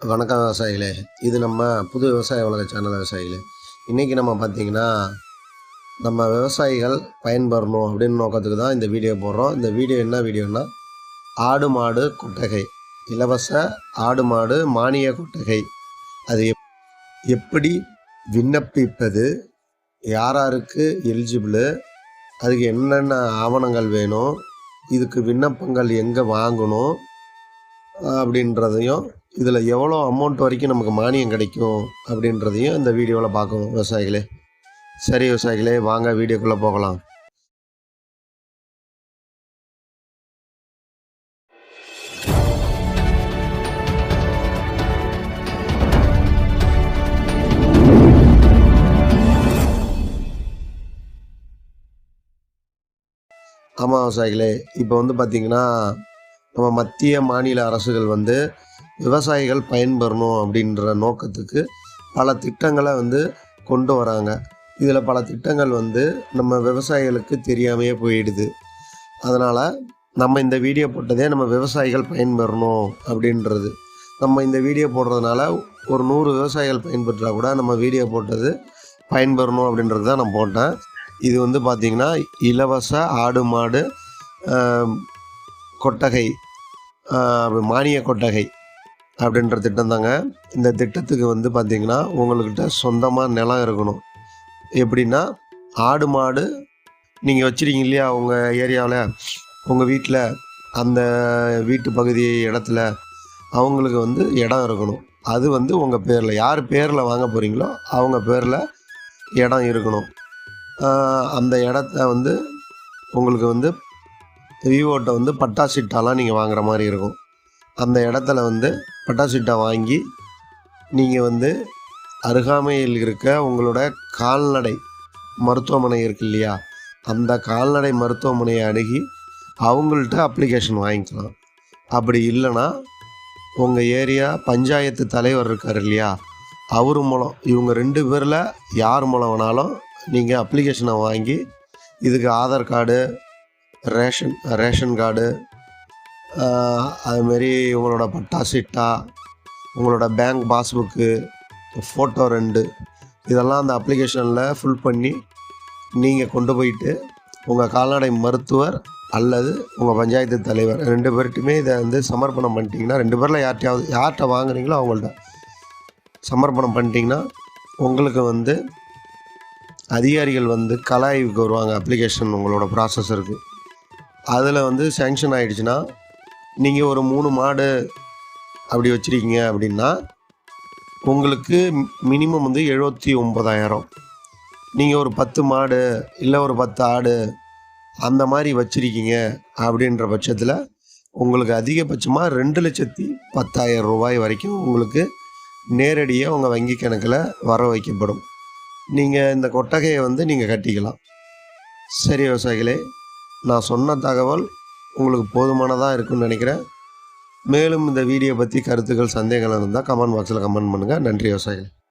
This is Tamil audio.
வணக்கம் விவசாயிகளே. இது நம்ம புது விவசாய உலக சேனல் விவசாயிகளே. இன்றைக்கி நம்ம பார்த்திங்கன்னா நம்ம விவசாயிகள் பயன்பெறணும் அப்படின்னு நோக்கத்துக்கு தான் இந்த வீடியோ போடுறோம். இந்த வீடியோ என்ன வீடியோன்னா ஆடு மாடு கொட்டகை. இலவச ஆடு மாடு மானிய கொட்டகை. அது எப் எப்படி விண்ணப்பிப்பது யார் யாருக்கு எலிஜிபிள் அதுக்கு என்னென்ன ஆவணங்கள் வேணும் இதுக்கு விண்ணப்பங்கள் எங்கே வாங்கணும் அப்படின்றதையும் இதில் எவ்வளோ அமௌண்ட் வரைக்கும் நமக்கு மானியம் கிடைக்கும் அப்படின்றதையும் இந்த வீடியோவில் பார்க்கணும் விவசாயிகளே. சரி விவசாயிகளே வாங்க வீடியோக்குள்ளே போகலாம். ஆமாம் விவசாயிகளே. இப்போ வந்து பார்த்திங்கன்னா நம்ம மத்திய மாநில அரசுகள் வந்து விவசாயிகள் பயன்பெறணும் அப்படின்ற நோக்கத்துக்கு பல திட்டங்களை வந்து கொண்டு வராங்க. இதில் பல திட்டங்கள் வந்து நம்ம விவசாயிகளுக்கு தெரியாமையே போயிடுது. அதனால் நம்ம இந்த வீடியோ போட்டதே நம்ம விவசாயிகள் பயன்பெறணும் அப்படின்றது. நம்ம இந்த வீடியோ போடுறதுனால ஒரு நூறு விவசாயிகள் பயன்பெற்றால் கூட நம்ம வீடியோ போட்டது பயன்பெறணும் அப்படின்றது தான் நான் போட்டேன். இது வந்து பார்த்திங்கன்னா இலவச ஆடு மாடு கொட்டகை மானிய கொட்டகை. அப்படின்ற திட்டம் தாங்க இந்த திட்டத்துக்கு வந்து பார்த்திங்கன்னா உங்கள்கிட்ட சொந்தமாக நிலம் இருக்கணும். எப்படின்னா ஆடு மாடு நீங்கள் வச்சுருக்கீங்க இல்லையா உங்கள் ஏரியாவில் உங்கள் வீட்டில் அந்த வீட்டு பகுதி இடத்துல அவங்களுக்கு வந்து இடம் இருக்கணும். அது வந்து உங்கள் பேரில் யார் பேரில் வாங்க போகிறீங்களோ அவங்க பேரில் இடம் இருக்கணும். அந்த இடத்த வந்து உங்களுக்கு வந்து விவோட்ட வந்து பட்டா சிட்டாலாம் நீங்கள் வாங்குற மாதிரி இருக்கும். அந்த இடத்துல வந்து பட்டாசிட்டா வாங்கி நீங்கள் வந்து அருகாமையில் இருக்க உங்களோட கால்நடை மருத்துவமனை இருக்கு இல்லையா? அந்த கால்நடை மருத்துவமனையை அணுகி அவங்கள்ட்ட அப்ளிகேஷன் வாங்கிக்கலாம். அப்படி இல்லைன்னா உங்கள் ஏரியா பஞ்சாயத்து தலைவர் இருக்கார் இல்லையா? அவர் மூலம் இவங்க ரெண்டு பேரில் யார் மூலம் வேணாலும் நீங்கள் அப்ளிகேஷனை வாங்கி இதுக்கு Aadhaar card ration ration card அதுமாரி உங்களோட பட்டா சிட்டா உங்களோட பேங்க் பாஸ்புக்கு ஃபோட்டோ ரெண்டு இதெல்லாம் அந்த அப்ளிகேஷனில் ஃபில் பண்ணி நீங்கள் கொண்டு போயிட்டு உங்கள் கால்நடை மருத்துவர் அல்லது உங்கள் பஞ்சாயத்து தலைவர் ரெண்டு பேர்கிட்டையுமே இதை வந்து சமர்ப்பணம் பண்ணிட்டீங்கன்னா ரெண்டு பேரில் யார்கிட்டயாவது யார்கிட்ட வாங்குறீங்களோ அவங்கள்ட்ட சமர்ப்பணம் பண்ணிட்டீங்கன்னா உங்களுக்கு வந்து அதிகாரிகள் வந்து கலாய்வுக்கு வருவாங்க அப்ளிகேஷன் உங்களோட ப்ராசஸருக்கு அதில் வந்து சேங்ஷன் ஆகிடுச்சுன்னா நீங்கள் ஒரு மூணு மாடு அப்படி வச்சுருக்கீங்க அப்படின்னா உங்களுக்கு மினிமம் வந்து எழுபத்தி ஒம்பதாயிரம் நீங்கள் ஒரு பத்து மாடு இல்லை ஒரு பத்து ஆடு அந்த மாதிரி வச்சுருக்கீங்க அப்படின்ற பட்சத்தில் உங்களுக்கு அதிகபட்சமாக ரெண்டு லட்சத்தி பத்தாயிரம் ரூபாய் வரைக்கும் உங்களுக்கு நேரடியாக உங்கள் வங்கி கணக்கில் வர வைக்கப்படும். நீங்கள் இந்த கொட்டகையை வந்து நீங்கள் கட்டிக்கலாம். சரி விவசாயிகளே நான் சொன்ன தகவல் உங்களுக்கு போதுமானதாக இருக்குன்னு நினைக்கிறேன். மேலும் இந்த வீடியோ பற்றி கருத்துக்கள் சந்தேகங்கள் இருந்தால் கமெண்ட் பாக்ஸில் கமெண்ட் பண்ணுங்கள் நன்றி விவசாயிகள்.